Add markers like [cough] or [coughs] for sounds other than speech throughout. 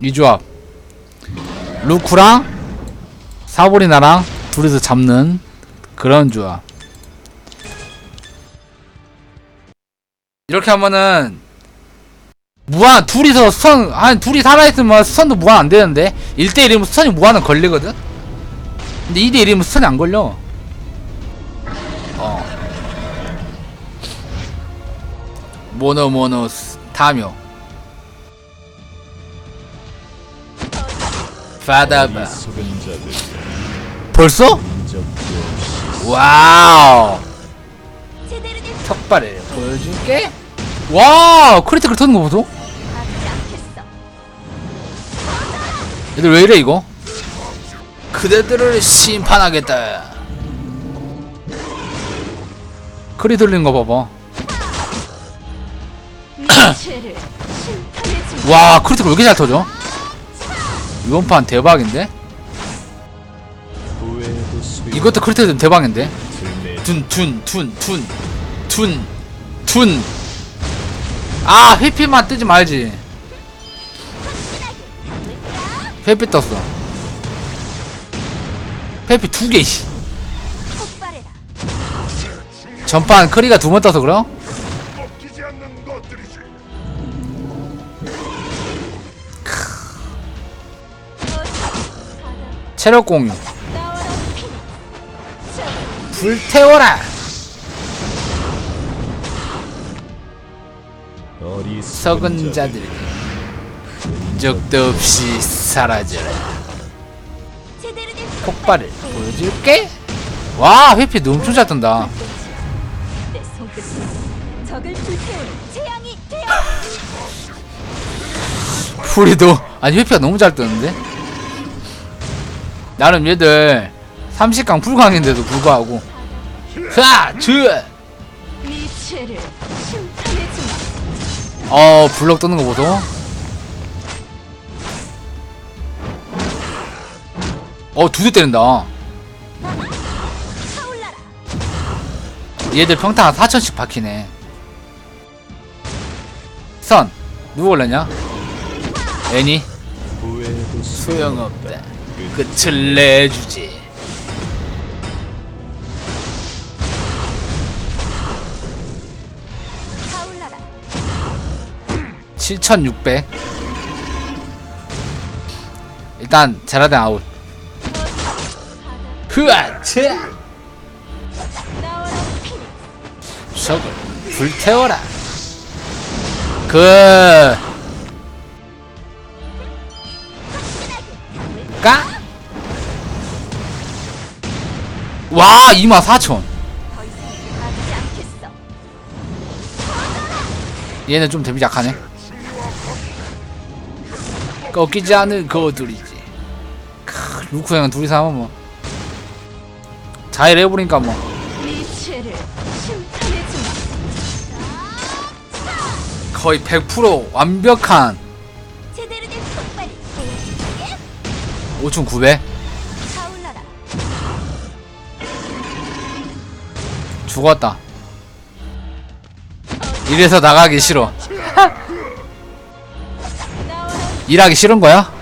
이 조합 루쿠랑 사보리나랑 둘이서 잡는 그런 조합. 이렇게 하면은 무한 둘이서 스턴 한 둘이 살아있으면 스턴도 무한 안 되는데 1대1이면 스턴이 무한은 걸리거든? 근데 2대1이면 스턴이 안 걸려. 어. 모노 모노 스- 타묘 자들 벌써? 와우. 턱발을 보여줄게. 와 크리티컬 터는 거 보소. 얘들 왜 이래 이거? 그대들을 심판하겠다. 크리 돌리는 거 봐봐. 와 크리티컬 왜 이렇게 잘 터져 이번 판 대박인데? 이것도 크리티컬 대박인데? 들매 둔둔 둔 둔 둔 둔. 아 회피만 뜨지 말지. 회피 떴어. 회피 두 개 씨. 폭발해라. 전판 크리가 두 번 떠서 그럼? 체력 공유 불태워라! 썩은 자들 적도 없이 사라져라. 폭발을 보여줄게? 와 회피 너무 잘 뜬다. 풀이도? 아니 회피가 너무 잘 뜨는데 나름 얘들 30강 풀강인데도 불구하고 자! 주! 어 블럭 뜨는 거 보소 어 두 대 때린다. 얘들 평타 한 4천씩 박히네 선 누구 걸렸냐? 애니 소용없다 끝을 내주지. 타올라라. 7600 일단 제라덴 아웃. 흐아 차 나와라 피닉. 적을 불태워라. 그 와 24,000더 이상 하지 않겠어. 얘는 좀 데미지 약하네 꺾이지 않을 거들이지 크, 루크 형은 둘이서 하면 뭐 자일 해보니까 뭐. 거의 100% 완벽한 제대로 된 폭발을 보여줄게. 5900 죽었다. 이래서 나가기 싫어. [laughs] 일하기 싫은 거야?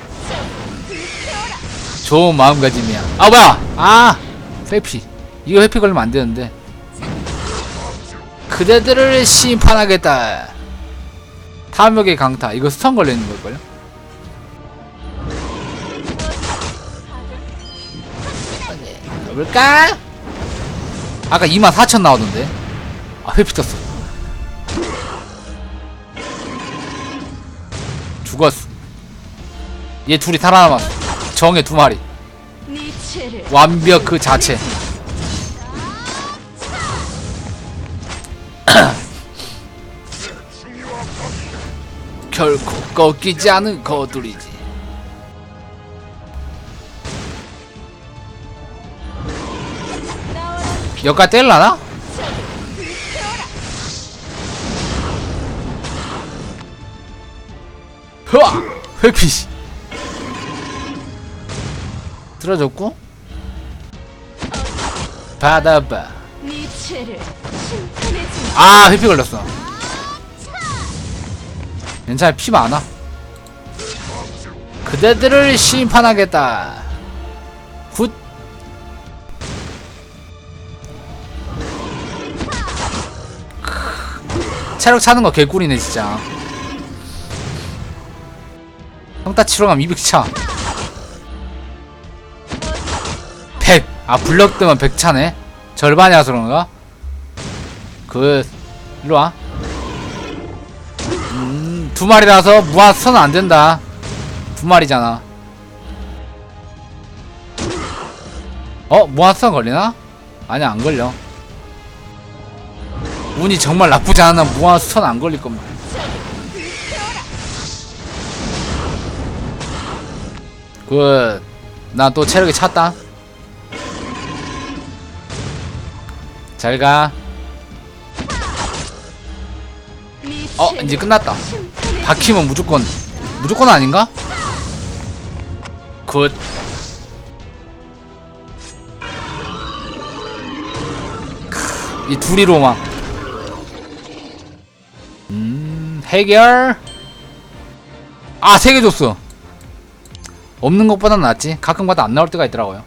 좋은 마음가짐이야. 아 뭐야! 아! 회피. 이거 회피 걸리면 안 되는데. 그대들을 심판하겠다. 탐욕의 강타. 이거 스턴 걸리는 걸걸요? 가볼까? 아까 24,000 나오던데. 아 회피 떴어. 죽었어. 얘 둘이 살아남았어. 정의 두 마리. 완벽 그 자체. [coughs] 결코 꺾이지 않은 거둘이지 여기까지 때릴라나? 흐아! 회피 들어줬고 심판해주마. 아 회피 걸렸어 괜찮아 피 많아 그대들을 심판하겠다. 굿. 체력 차는 거 개꿀이네 진짜. 평타 치러 가면 200차. 100. 아 블럭 뜨면 100차네. 절반이라서 그런가? 그 일로 와. 음, 두 마리라서 무한 선은 안 된다. 두 마리잖아. 어? 무한선 걸리나? 아니 안 걸려. 운이 정말 나쁘지 않아 무한선 안 걸릴 겁니다. 굿. 나 또 체력이 찼다. 잘 가. 네 어, 이제 끝났다. 박히면 무조건 무조건 아닌가? 굿. 크, 이 둘이로만. 해결. 아, 세 개 줬어. 없는 것보단 낫지. 가끔가다 안 나올 때가 있더라고요.